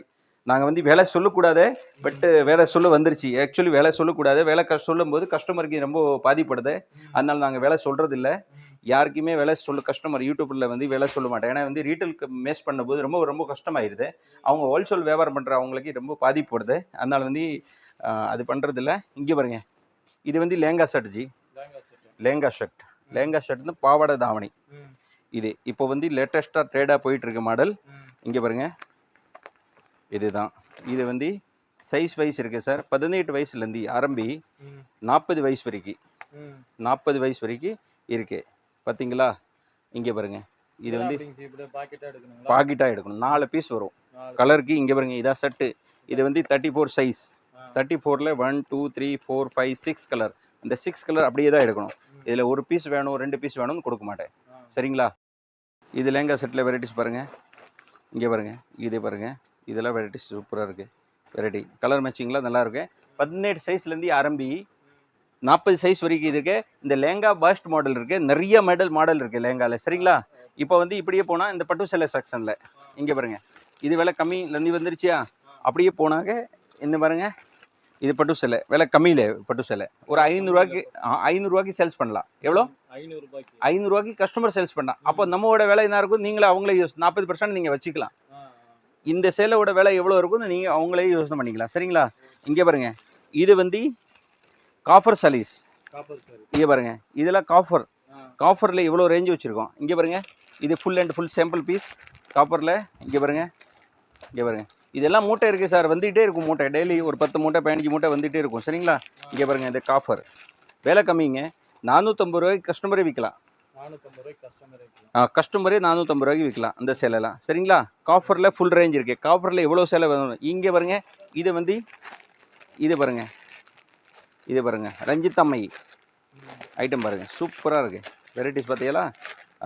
நாங்கள் வந்து விலை சொல்லக்கூடாது பட்டு வேலை சொல்ல வந்துருச்சு. ஆக்சுவலி வேலை சொல்லக்கூடாது. வேலை கஷ்ட சொல்லும்போது கஸ்டமருக்கு ரொம்ப பாதிப்படுது. அதனால் நாங்கள் வேலை சொல்கிறது இல்லை யாருக்குமே வேலை சொல்ல கஸ்டமர் யூடியூப்பில் வந்து வேலை சொல்ல மாட்டேன் ஏன்னா வந்து ரீட்டெயிலுக்கு மேஸ் பண்ணும்போது ரொம்ப ரொம்ப கஷ்டமாயிருது. அவங்க ஹோல்சேல் வியாபாரம் பண்ணுற அவங்களுக்கு ரொம்ப பாதிப்படுது அதனால வந்து அது பண்ணுறதில்ல இங்கே பாருங்க. இது வந்து லேங்கா ஷர்ட் ஜி. லேங்கா ஷர்ட் லேங்கா ஷர்ட் வந்து பாவாடை தாவணி. இது இப்போ வந்து லேட்டஸ்ட்டாக ட்ரேடாக போயிட்டு இருக்க மாடல் இங்கே பாருங்க. இதுதான். இது வந்து சைஸ் வைஸ் இருக்குது சார் பதினெட்டு வயசுலேருந்து ஆரம்பி நாற்பது வயசு வரைக்கும் நாற்பது வயசு வரைக்கும் இருக்கு. பார்த்தீங்களா இங்கே பாருங்க. இது வந்து பாக்கெட்டாக எடுக்கணும். நாலு பீஸ் வரும். கலருக்கு இங்கே பாருங்க இதான் செட்டு இது வந்து தேர்ட்டி ஃபோர் சைஸ். தேர்ட்டி ஃபோரில் one two three four five six colour இந்த சிக்ஸ் கலர் அப்படியே தான் எடுக்கணும். இதில் ஒரு பீஸ் வேணும் ரெண்டு பீஸ் வேணும்னு கொடுக்க மாட்டேன். சரிங்களா? இது லேங்கா செட்டில் வெரைட்டிஸ் பாருங்கள் இங்கே பாருங்கள் இது பாருங்கள் இதெல்லாம் வெரைட்டிஸ் சூப்பராக இருக்குது வெரைட்டி கலர் மேட்சிங்லாம் நல்லா இருக்கு. பதினெட்டு சைஸ்லேருந்து ஆரம்பி நாற்பது சைஸ் வரைக்கும் இருக்கு. இந்த லேங்கா பாஸ்ட் மாடல் இருக்கு. நிறைய மாடல் மாடல் இருக்கு லேங்கால. சரிங்களா? இப்போ வந்து இப்படியே போனால் இந்த பட்டு சேலை செக்ஷனில் இங்கே பாருங்க. இது விலை கம்மியிலேருந்து வந்துருச்சியா? அப்படியே போனாங்க இந்த பாருங்க. இது பட்டு சேலை. விலை கம்மியில் பட்டு சேலை. ஒரு ஐநூறுரூவாய்க்கு ஐநூறுரூவாய்க்கு சேல்ஸ் பண்ணலாம். எவ்வளோ? ஐநூறு ரூபாய்க்கு. ஐநூறுரூவாய்க்கு கஸ்டமர் சேல்ஸ் பண்ணலாம். அப்போ நம்மளோட விலை என்ன இருக்கும்? நீங்களே அவங்களே யூஸ் நாற்பது பர்சன்ட் நீங்கள் வச்சுக்கலாம். இந்த சேலோட விலை எவ்வளோ இருக்கும்னு நீங்கள் அவங்களே யோசனை பண்ணிக்கலாம். சரிங்களா? இங்கே பாருங்க. இது வந்து காஃபர் சலீஸ். இங்கே பாருங்க. இதெல்லாம் காஃபர். ஆ. காஃபரில் இவ்வளோ ரேஞ்ச் வச்சுருக்கோம். இங்கே பாருங்க. இது full and full sample piece காப்பரில் இங்கே பாருங்க. இங்கே பாருங்க. இதெல்லாம் மூட்டை இருக்குது சார். வந்துகிட்டே இருக்கும் மூட்டை. டெய்லி ஒரு பத்து மூட்டை பதினஞ்சு மூட்டை வந்துகிட்டே இருக்கும். சரிங்களா? இங்கே பாருங்க இந்த காஃபர். விலை கம்மிங்க. நானூற்றம்பது ரூபாய்க்கு கஸ்டமரே விற்கலாம் ரூபாய்க்கு கஸ்டமர் நானூற்றம்பது ரூபாய்க்கு விற்கலாம் அந்த சேலைலாம். சரிங்களா? காஃபரில் ஃபுல் ரேஞ்ச் இருக்குது காஃபரில் எவ்வளோ சேலை வேணும் இங்கே பாருங்க. இது வந்து இது பாருங்க. இது பாருங்க ரஞ்சித் அம்மை ஐட்டம் பாருங்க. சூப்பராக இருக்குது வெரைட்டிஸ் பார்த்தீங்களா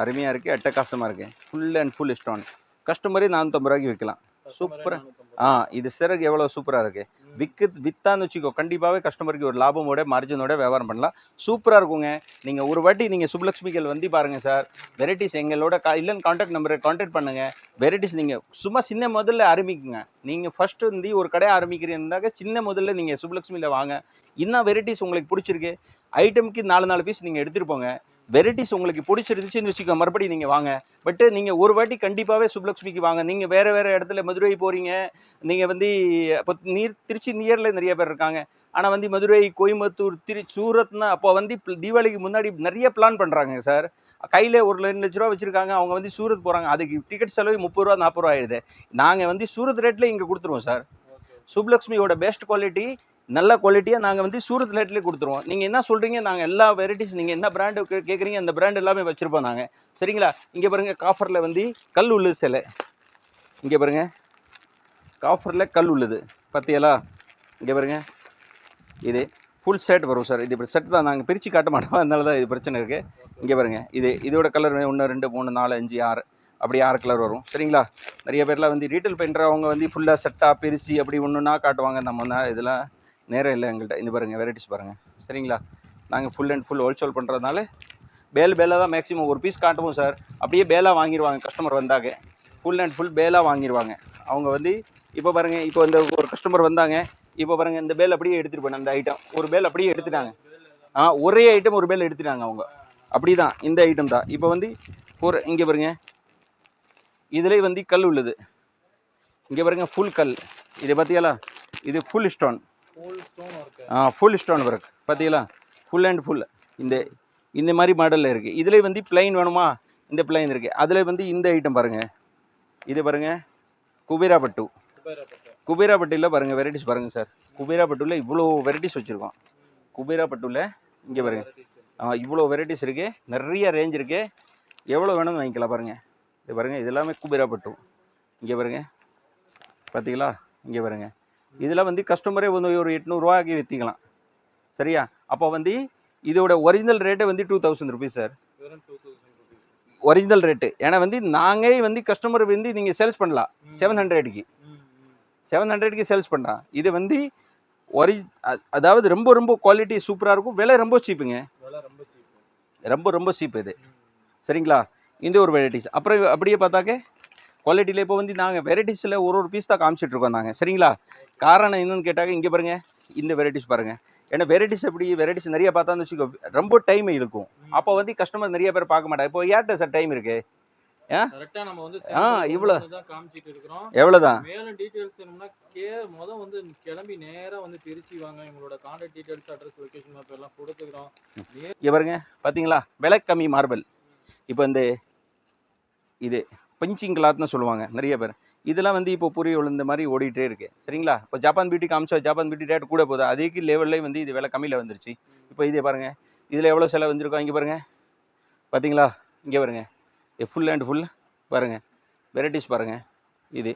அருமையாக இருக்குது அட்டகாசமாக இருக்குது ஃபுல் அண்ட் ஃபுல் ஸ்டோன் கஸ்டமரே நானூற்றம்பது ரூபாய்க்கு விற்கலாம் சூப்பரா. ஆ இது சிறகு எவ்வளோ சூப்பராக இருக்குது விக்கு விற்றான்னு வச்சுக்கோ கண்டிப்பாகவே கஸ்டமருக்கு ஒரு லாபமோட மார்ஜினோட வியாபாரம் பண்ணலாம். சூப்பராக இருக்குங்க. நீங்கள் ஒரு வாட்டி நீங்கள் சுப்லக்ஷ்மிகள் வந்து பாருங்கள் சார் வெரைட்டிஸ் எங்களோட கா இல்லைன்னு காண்டாக்ட் நம்பரை காண்டாக்ட் பண்ணுங்கள் வெரைட்டிஸ் நீங்கள் சும்மா சின்ன முதல்ல ஆரம்பிக்குங்க. நீங்கள் ஃபஸ்ட்டு வந்து ஒரு கடை ஆரம்பிக்கிறீங்கன்னாக்க சின்ன முதல்ல நீங்கள் சுப்லக்ஷ்மியில் வாங்க. இன்னும் வெரைட்டிஸ் உங்களுக்கு பிடிச்சிருக்கு. ஐட்டமுக்கு நாலு நாலு பீஸ் நீங்கள் எடுத்துகிட்டு போங்க. வெரைட்டிஸ் உங்களுக்கு பிடிச்சிருந்துச்சுன்னு வச்சுக்கோ மறுபடியும் நீங்கள் வாங்க. பட்டு நீங்கள் ஒரு வாட்டி கண்டிப்பாகவே சுப்லக்ஷ்மிக்கு வாங்க. நீங்கள் வேறு வேறு இடத்துல மதுரை போகிறீங்க நீங்கள் வந்து இப்போ நீர் திருச்சி நியரில் நிறைய பேர் இருக்காங்க. ஆனால் வந்து மதுரை கோயம்புத்தூர் திரு சூரத்னா அப்போ வந்து தீபாவளிக்கு முன்னாடி நிறைய பிளான் பண்ணுறாங்க சார் கையில் ஒரு ரெண்டு லட்ச ரூபா வச்சுருக்காங்க. அவங்க வந்து சூரத் போகிறாங்க அதுக்கு டிக்கெட் செலவு முப்பது ரூபா நாற்பது ரூபா ஆயிடுது. நாங்கள் வந்து சூரத் ரேட்டில் இங்கே கொடுத்துருவோம் சார் சுப்லக்ஷ்மியோட பெஸ்ட் குவாலிட்டி நல்ல குவாலிட்டியாக நாங்கள் வந்து சூரத் ரேட்லேயே கொடுத்துருவோம். நீங்கள் என்ன சொல்கிறீங்க நாங்கள் எல்லா வெரைட்டிஸ் நீங்கள் என்ன பிராண்டு கேட்குறீங்க அந்த பிராண்ட் எல்லாமே வச்சுருப்போம் நாங்கள் சரிங்களா? இங்கே பாருங்கள் காஃபரில் வந்து கல் உள்ளது சிலை. இங்கே பாருங்கள் காஃபரில் கல் உள்ளது. பார்த்தியலா இங்கே பாருங்கள் இது ஃபுல் செட் வரும் சார் இது இப்படி செட் தான். நாங்கள் பிரித்து காட்ட மாட்டோம். அதனால தான் இது பிரச்சனை இருக்குது இங்கே பாருங்கள் இது இதோட கலர் ஒன்று ரெண்டு மூணு நாலு அஞ்சு ஆறு. அப்படி ஆறு கலர் வரும். சரிங்களா? நிறைய பேர்லாம் வந்து ரீட்டைல் பண்ணுறவங்க வந்து ஃபுல்லாக செட்டாக பிரித்து அப்படி ஒன்றுன்னா காட்டுவாங்க. நம்ம தான் இதெல்லாம் நேரம் இல்லை எங்கள்கிட்ட. இந்த பாருங்கள் வெரைட்டிஸ் பாருங்கள் சரிங்களா? நாங்கள் ஃபுல் அண்ட் ஃபுல் ஹோல்சேல் பண்ணுறதுனால பேல் பேலாக தான் மேக்ஸிமம் ஒரு பீஸ் காட்டுவோம் சார் அப்படியே பேலாக வாங்கிடுவாங்க கஸ்டமர் வந்தாங்க ஃபுல் அண்ட் ஃபுல் பேலாக வாங்கிடுவாங்க அவங்க வந்து இப்போ பாருங்கள் இப்போ இந்த ஒரு கஸ்டமர் வந்தாங்க இப்போ பாருங்கள் இந்த பேல் அப்படியே எடுத்துகிட்டு போனேன் அந்த ஐட்டம் ஒரு பேல் அப்படியே எடுத்துட்டாங்க. ஆ ஒரே ஐட்டம் ஒரு பேல் எடுத்துட்டாங்க அவங்க. அப்படி தான் இந்த ஐட்டம் தான். இப்போ வந்து ஒரு இங்கே பாருங்க. இதிலே வந்து கல் உள்ளது. இங்கே பாருங்க ஃபுல் கல். இதை பார்த்தீங்களா இது ஃபுல் ஸ்டோன் ஆ ஃபுல் ஸ்டோன் ஒர்க் பார்த்தீங்களா ஃபுல் அண்ட் ஃபுல் இந்த இந்த மாதிரி மாடலில் இருக்குது இதுலேயே வந்து பிளைன் வேணுமா? இந்த பிளைன் இருக்குது அதில் வந்து இந்த ஐட்டம் பாருங்கள் இது பாருங்கள் குபேரா பட்டு குபேரப்பட்டு. குபேரா பட்டுல பாருங்கள் வெரைட்டிஸ் பாருங்கள் சார். குபேரா பட்டுல இவ்வளோ வெரைட்டிஸ் வச்சுருக்கோம். குபேரா பட்டுல இங்கே பாருங்க. ஆ இவ்வளோ வெரைட்டிஸ் இருக்குது நிறைய ரேஞ்ச் இருக்குது எவ்வளோ வேணும்னு வாங்கிக்கலாம் பாருங்கள் இது பாருங்கள் இது எல்லாமே குபேரா பட்டு இங்கே பாருங்க. பார்த்தீங்களா இங்கே பாருங்க. இதெல்லாம் வந்து கஸ்டமரே வந்து ஒரு எட்நூறுரூவாய்க்கு விற்றிக்கலாம் சரியா? அப்போ வந்து இதோட ஒரிஜினல் ரேட்டே வந்து two thousand rupees sir original rate ஏன்னா வந்து நாங்களே வந்து கஸ்டமர் வந்து நீங்கள் சேல்ஸ் பண்ணலாம். செவன் ஹண்ட்ரடுக்கு செவன் ஹண்ட்ரடுக்கு சேல்ஸ் பண்ணுறான் இது வந்து ஒரி அதாவது ரொம்ப ரொம்ப குவாலிட்டி சூப்பராக இருக்கும். விலை ரொம்ப சீப்புங்க. ரொம்ப ரொம்ப ரொம்ப சீப் இது. சரிங்களா? இந்த ஒரு வெரைட்டிஸ் அப்புறம் அப்படியே பார்த்தாக்க குவாலிட்டியில் இப்போ வந்து நாங்கள் வெரைட்டிஸில் ஒரு ஒரு பீஸ் தான் காமிச்சிட்டு இருக்கோம் நாங்கள் சரிங்களா? காரணம் என்னன்னு கேட்டாக்க இங்கே பாருங்கள் இந்த வெரைட்டிஸ் பாருங்கள் ஏன்னா வெரைட்டிஸ் எப்படி வெரைட்டிஸ் நிறைய பார்த்தான்னு வச்சுக்கோ ரொம்ப டைம் இருக்கும் அப்போ வந்து கஸ்டமர் நிறைய பேர் பார்க்க மாட்டாங்க. இப்போ ஏர்ட்ட சார் டைம் இருக்கு. கரெக்டா நம்ம வந்து ஆ, இருக்கிறோம். எவ்வளோதான்? மேலும் டீடைல்ஸ் வேணும்னா கே முத வந்து கிளம்பி நேரா வந்து திருச்சி வாங்க. எங்களோட contact details address location map எல்லாம் கொடுத்துக்கிறோம். இங்கே பாருங்க. பார்த்தீங்களா விலை கம்மி மார்பிள் இப்போ இந்த இது. பஞ்சிங் கிளாத்னு சொல்லுவாங்க நிறைய பேர். இதெல்லாம் வந்து இப்போ புரிய விழுந்த மாதிரி ஓடிட்டே இருக்கு. சரிங்களா? இப்போ ஜப்பான் பியூட்டி காமிச்சா ஜப்பான் பியூட்டி ரேட் கூட போகுது. அதேக்கு லெவல்லே வந்து இது விலை கம்மியில் வந்துருச்சு. இப்போ இதே பாருங்க. இதில் எவ்வளோ செலவு வந்திருக்கோம் இங்கே பாருங்க. பார்த்தீங்களா? இங்கே பாருங்க. ஃபுல் அண்ட் ஃபுல் பாருங்க. வெரைட்டிஸ் பாருங்க. இது.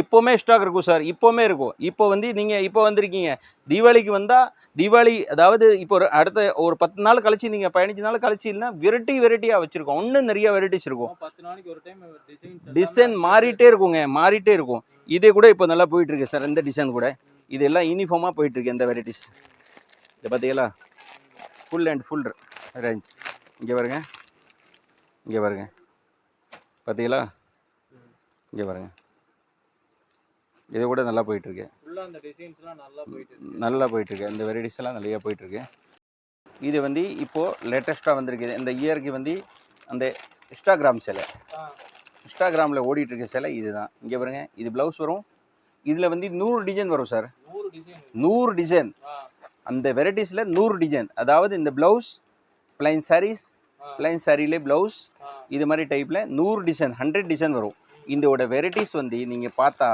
இப்போவுமே ஸ்டாக் இருக்கும் சார் இப்போவுமே இருக்கும். இப்போ வந்து நீங்கள் இப்போ வந்திருக்கீங்க. தீபாவளிக்கு வந்தால் தீபாவளி அதாவது இப்போ ஒரு அடுத்த ஒரு பத்து நாள் கழிச்சு நீங்கள் பதினஞ்சு நாள் கழிச்சு இல்லைன்னா வெரைட்டி வெரைட்டியாக வச்சுருக்கோம். இன்னும் நிறைய வெரைட்டிஸ் இருக்கும். பத்து நாளைக்கு ஒரு டைம் டிசைன் மாறிட்டே இருக்குங்க. மாறிட்டே இருக்கும். இதே கூட இப்போ நல்லா போயிட்டு இருக்கு சார் இந்த டிசைன் கூட. இது எல்லாம் யூனிஃபார்மாக போயிட்டு இருக்கு இந்த வெரைட்டிஸ் இதை பார்த்தீங்களா ஃபுல் அண்ட் ஃபுல் ரேஞ்ச் இங்கே பாருங்க. இங்கே பாருங்க. பார்த்தீங்களா இங்கே பாருங்க. இது கூட நல்லா போயிட்டு இருக்கு ஃபுல்லா அந்த டிசைன்ஸ்லாம் நல்லா போயிட்டு இருக்கு நல்லா போயிட்டுருக்கு. இந்த வெரைட்டிஸ் எல்லாம் நிறையா போயிட்டுருக்கு. இது வந்து இப்போது லேட்டஸ்ட்டாக வந்திருக்கு இந்த இயருக்கு வந்து அந்த இன்ஸ்டாகிராம் சிலை. இன்ஸ்டாகிராமில் ஓடிட்டு இருக்க சிலை இதுதான். இங்கே பாருங்க இது ப்ளவுஸ் வரும். இதில் வந்து நூறு டிசைன் வரும் சார் நூறு டிசைன் அந்த வெரைட்டிஸில் நூறு டிசைன் அதாவது இந்த ப்ளவுஸ் பிளைன் sarees பிளைன் சாரிலே ப்ளவுஸ் இது மாதிரி டைப்பில் நூறு டிசைன் ஹண்ட்ரட் டிசைன் வரும். இதோட வெரைட்டிஸ் வந்து நீங்கள் பார்த்தா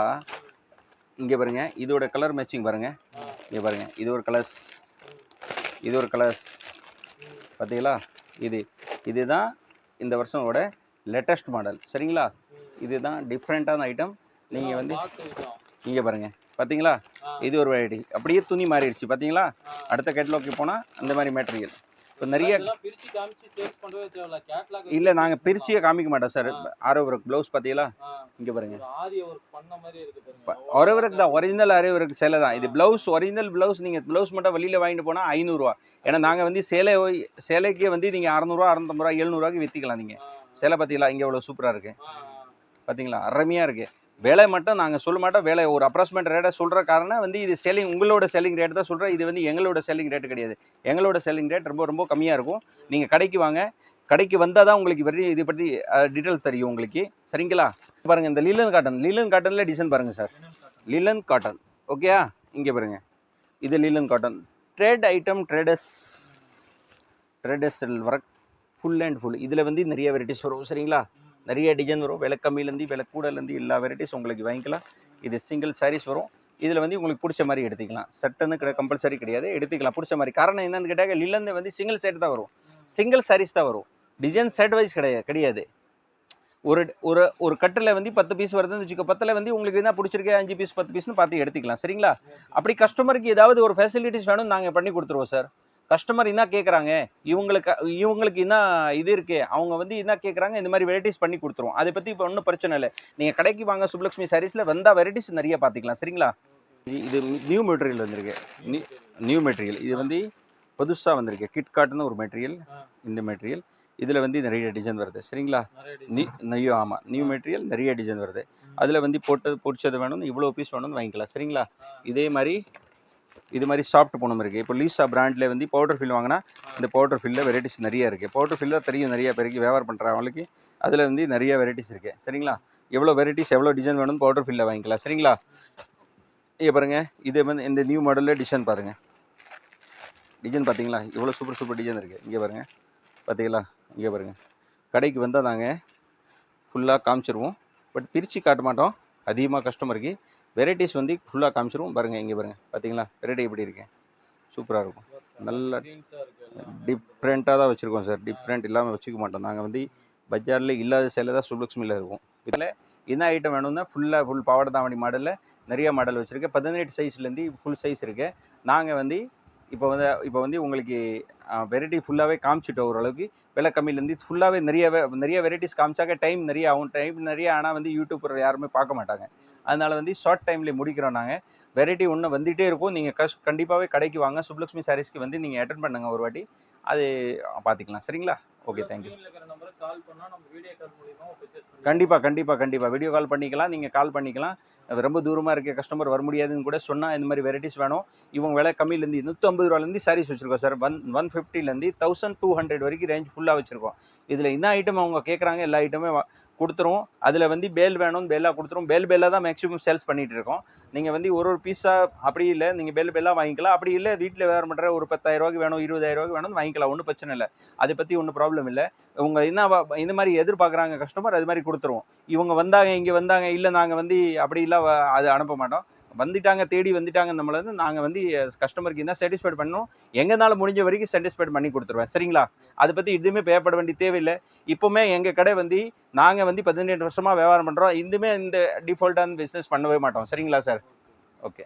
இங்கே பாருங்க இதோட கலர் மேட்சிங் பாருங்க. இங்கே பாருங்க இது ஒரு கலர்ஸ் இது ஒரு கலர்ஸ் பார்த்தீங்களா இது இதுதான் இந்த வருஷமோட லேட்டஸ்ட் மாடல் சரிங்களா? இதுதான் டிஃப்ரெண்ட்டான ஐட்டம் நீங்கள் வந்து இங்கே பாருங்க பார்த்தீங்களா இது ஒரு வெரைட்டி அப்படியே துணி மாறிடுச்சு பார்த்தீங்களா அடுத்த கேட்லாக்கு போனால் அந்த மாதிரி மெட்டீரியல் இப்போ நிறைய இல்லை நாங்கள் பிரிச்சியே காமிக்க மாட்டோம் சார். ஆரோ ஒர்க் ப்ளவுஸ் பார்த்தீங்களா இங்கே பாருங்க. ஒரே ஒர்க் தான். ஒரிஜினல் அரே ஒர்க் சேலை தான். இது ப்ளவுஸ் ஒரிஜினல் ப்ளவுஸ் நீங்கள் ப்ளவுஸ் மட்டும் வெளியில் வாங்கிட்டு போனால் ஐநூறுரூவா ஏன்னா நாங்கள் வந்து சேலை சேலைக்கே வந்து நீங்கள் அறநூறுவா அறநூத்தம்பது ரூபா எழுநூறுவாக்கு விற்றிக்கலாம் நீங்கள் சேலை பார்த்தீங்களா இங்கே எவ்வளோ சூப்பராக இருக்குது பார்த்தீங்களா அருமையாக இருக்குது வேலை மட்டும் நாங்கள் சொல்ல மாட்டோம். வேலை ஒரு அப்ராக்சிமேட் ரேட்டை சொல்கிற காரணம் வந்து இது செல்லிங் உங்களோட செல்லிங் ரேட் தான் சொல்கிறேன் இது வந்து எங்களோட செல்லிங் ரேட் கிடையாது. எங்களோட செல்லிங் ரேட் ரொம்ப ரொம்ப கம்மியாக இருக்கும். நீங்கள் கடைக்கு வாங்க. கடைக்கு வந்தால் தான் உங்களுக்கு வெறி இதை பற்றி டீட்டெயில்ஸ் தெரியும் உங்களுக்கு. சரிங்களா? பாருங்கள் இந்த லீலன் காட்டன் லீலன் காட்டனில் டிசைன் பாருங்கள் சார் லீலன் காட்டன் ஓகேயா இங்கே பாருங்க. இது linen cotton trade item trades trades work full and full இதில் வந்து நிறைய வெரைட்டிஸ் வரும். சரிங்களா? நிறைய டிசைன் வரும். விலை கம்மியிலேருந்து விலை கூடலேருந்து எல்லா வெரைட்டிஸ் உங்களுக்கு வாங்கிக்கலாம். இது சிங்கிள் சாரீஸ் வரும். இதில் வந்து உங்களுக்கு பிடிச்ச மாதிரி எடுத்துக்கலாம். சட்டுன்னு கிடையாது கம்பல்சரி கிடையாது. எடுத்துக்கலாம். பிடிச்ச மாதிரி. காரணம் என்னன்னு கேட்டால் லில்லந்து வந்து சிங்கிள் செட் தான் வரும். சிங்கிள் சாரீஸ் தான் வரும். டிசைன் செட் வைஸ் கிடையாது கிடையாது. ஒரு ஒரு ஒரு கட்டில் வந்து பத்து பீஸ் வருதுன்னு வச்சுக்கோ பத்தில் வந்து உங்களுக்கு என்ன பிடிச்சிருக்கு? அஞ்சு பீஸ் பத்து பீஸ்னு பார்த்து எடுத்துக்கலாம். சரிங்களா? அப்படி கஸ்டமருக்கு ஏதாவது ஒரு ஃபெசிலிட்டிஸ் வேணும் நாங்கள் பண்ணி கொடுத்துருவோம் சார் கஸ்டமர் என்ன கேட்குறாங்க இவங்களுக்கு இவங்களுக்கு என்ன இது இருக்கு அவங்க வந்து என்ன கேட்குறாங்க இந்த மாதிரி வெரைட்டிஸ் பண்ணி கொடுத்துருவோம். அதை பற்றி இப்போ ஒன்றும் பிரச்சனை இல்லை. நீங்கள் கடைக்கு வாங்க சுப்லக்ஷ்மி சாரீஸில் வந்தால் வெரைட்டிஸ் நிறைய பார்த்துக்கலாம் சரிங்களா? இது- இது நியூ மெட்டீரியல் வந்திருக்கு. நியூ நியூ மெட்டீரியல் இது வந்து புதுசாக வந்திருக்கு. கிட் காட்னு ஒரு மெட்டீரியல் இந்த மெட்டீரியல் இதில் வந்து நிறைய டிசைன் வருது. சரிங்களா? நிறைய நீ நெய்யோ ஆமாம் நியூ மெட்டீரியல் நிறைய டிசைன் வருது. அதில் வந்து போட்டது பிடிச்சது வேணும் இவ்வளோ பீஸ் வேணும்னு வாங்கிக்கலாம். சரிங்களா? இதே மாதிரி இது மாதிரி சாஃப்ட் பூனம் இருக்குது இப்போ லீசா பிராண்டில் வந்து பவுடர் ஃபில் வாங்கினா இந்த பவுடர் ஃபில்லில் வெரைட்டிஸ் நிறைய இருக்குது பவுடர் ஃபில் தான் தெரியும் நிறைய பேருக்கு வியாபாரம் பண்ணுற அவங்களுக்கு. அதில் வந்து நிறைய வெரைட்டிஸ் இருக்குது சரிங்களா? எவ்வளோ வெரைட்டிஸ் எவ்வளோ டிசைன் வேணும்னு பவுடர் ஃபில்லில் வாங்கிக்கலாம். சரிங்களா? இங்கே பாருங்கள் இது வந்து இந்த நியூ மாடலில் டிசைன் பாருங்கள் டிசைன் பார்த்தீங்களா இவ்வளோ சூப்பர் சூப்பர் டிசைன் இருக்குது இங்கே பாருங்கள் பார்த்தீங்களா இங்கே பாருங்கள் கடைக்கு வந்தால் நாங்கள் ஃபுல்லாக காமிச்சிருவோம். பட் பிரித்து காட்ட மாட்டோம். அதிகமாக கஸ்டமருக்கு வெரைட்டிஸ் வந்து ஃபுல்லாக காமிச்சிருவோம். பாருங்கள் இங்கே பாருங்கள் பார்த்தீங்களா வெரைட்டி எப்படி இருக்கேன் சூப்பராக இருக்கும். நல்ல டிஃப்ரெண்ட்டாக தான் வச்சுருக்கோம் சார் டிஃப்ரெண்ட் இல்லாமல் வச்சுக்க மாட்டோம். நாங்கள் வந்து பஜாரில் இல்லாத சேலை தான் சுப்லக்ஷ்மியில் இருக்கும். இதில் என்ன ஐட்டம் வேணும்னா ஃபுல்லாக ஃபுல் பாவாடை தாவணி மாடலில் நிறைய மாடல் வச்சுருக்கேன் பதினெட்டு சைஸ்லேருந்து ஃபுல் சைஸ் இருக்கு. நாங்கள் வந்து இப்போ வந்து இப்போ வந்து உங்களுக்கு வெரைட்டி ஃபுல்லாகவே காமிச்சிட்டோம் ஓரளவுக்கு. விலை கம்மியிலேருந்து ஃபுல்லாகவே நிறைய நிறைய வெரைட்டிஸ் காமிச்சாக்க டைம் நிறைய ஆகும். டைம் நிறைய ஆனால் வந்து யூடியூப்பர் யாருமே பார்க்க மாட்டாங்க. அதனால் வந்து ஷார்ட் டைம்லேயே முடிக்கிறோம் நாங்கள் வெரைட்டி ஒன்று வந்துகிட்டே இருக்கும். நீங்கள் கஷ் கண்டிப்பாகவே கடைக்கு வாங்க. சுப்லக்ஷ்மி சாரீஸ்க்கு வந்து நீங்கள் அட்டன் பண்ணுங்க ஒரு வாட்டி. அது பார்த்துக்கலாம். சரிங்களா? ஓகே தேங்க்யூ கால் பண்ணா நம்ம வீடியோ கால் மூலியமா பர்ச்சேஸ் கண்டிப்பாக கண்டிப்பாக கண்டிப்பாக வீடியோ கால் பண்ணிக்கலாம் நீங்கள் கால் பண்ணிக்கலாம். அது ரொம்ப தூரமாக இருக்க கஸ்டமர் வர முடியாதுன்னு கூட சொன்னால் இந்த மாதிரி வெரைட்டிஸ் வேணும். இவங்க விலை கம்மியிலேருந்து நூற்றி ஐம்பது ரூபாலேருந்து சாரீஸ் வச்சுருக்கோம் சார் ஒன் ஒன் ஃபிஃப்டிலேருந்து தௌசண்ட் டூ ஹண்ட்ரட் வரைக்கும் ரேஞ்ச் ஃபுல்லாக வச்சுருக்கோம். இதில் என்ன ஐட்டம் அவங்க கேட்குறாங்க எல்லா ஐட்டமே கொடுத்துருவோம். அதில் வந்து பேல் வேணும் பேலாக கொடுத்துரும் பேல் பேலாக தான் மேக்ஸிமம் சேல்ஸ் பண்ணிகிட்டு இருக்கோம். நீங்கள் வந்து ஒரு ஒரு பீஸாக அப்படி இல்லை நீங்கள் பேல் பேலாக வாங்கிக்கலாம். அப்படி இல்லை வீட்டில் வேறு பண்ணுற ஒரு பத்தாயிரரூவாய்க்கு வேணும் இருபதாயிரரூவாய்க்கு வேணும் வாங்கிக்கலாம். ஒன்றும் பிரச்சனை இல்லை. அதை பற்றி ஒன்றும் ப்ராப்ளம் இல்லை. உங்கள் என்ன இந்த மாதிரி எதிர்பார்க்குறாங்க கஸ்டமர் அது மாதிரி கொடுத்துருவோம். இவங்க வந்தாங்க இங்கே வந்தாங்க இல்லை நாங்கள் வந்து அப்படி இல்லை அது அனுப்ப மாட்டோம். வந்துட்டாங்க தேடி வந்துட்டாங்க நம்மளை வந்து நாங்கள் வந்து கஸ்டமருக்கு இருந்தால் சாட்டிஸ்ஃபைட் பண்ணோம் எங்கனால முடிஞ்ச வரைக்கும் சாட்டிஸ்ஃபைட் பண்ணி கொடுத்துருவேன். சரிங்களா? அதை பற்றி எதுவுமே பேப்பட வேண்டிய தேவையில்லை. இப்போவுமே எங்கள் கடை வந்து நாங்கள் வந்து பதினெட்டு வருஷமாக வியாபாரம் பண்ணுறோம் இதுவுமே இந்த டிஃபால்ட்டான பிஸ்னஸ் பண்ணவே மாட்டோம். சரிங்களா சார் ஓகே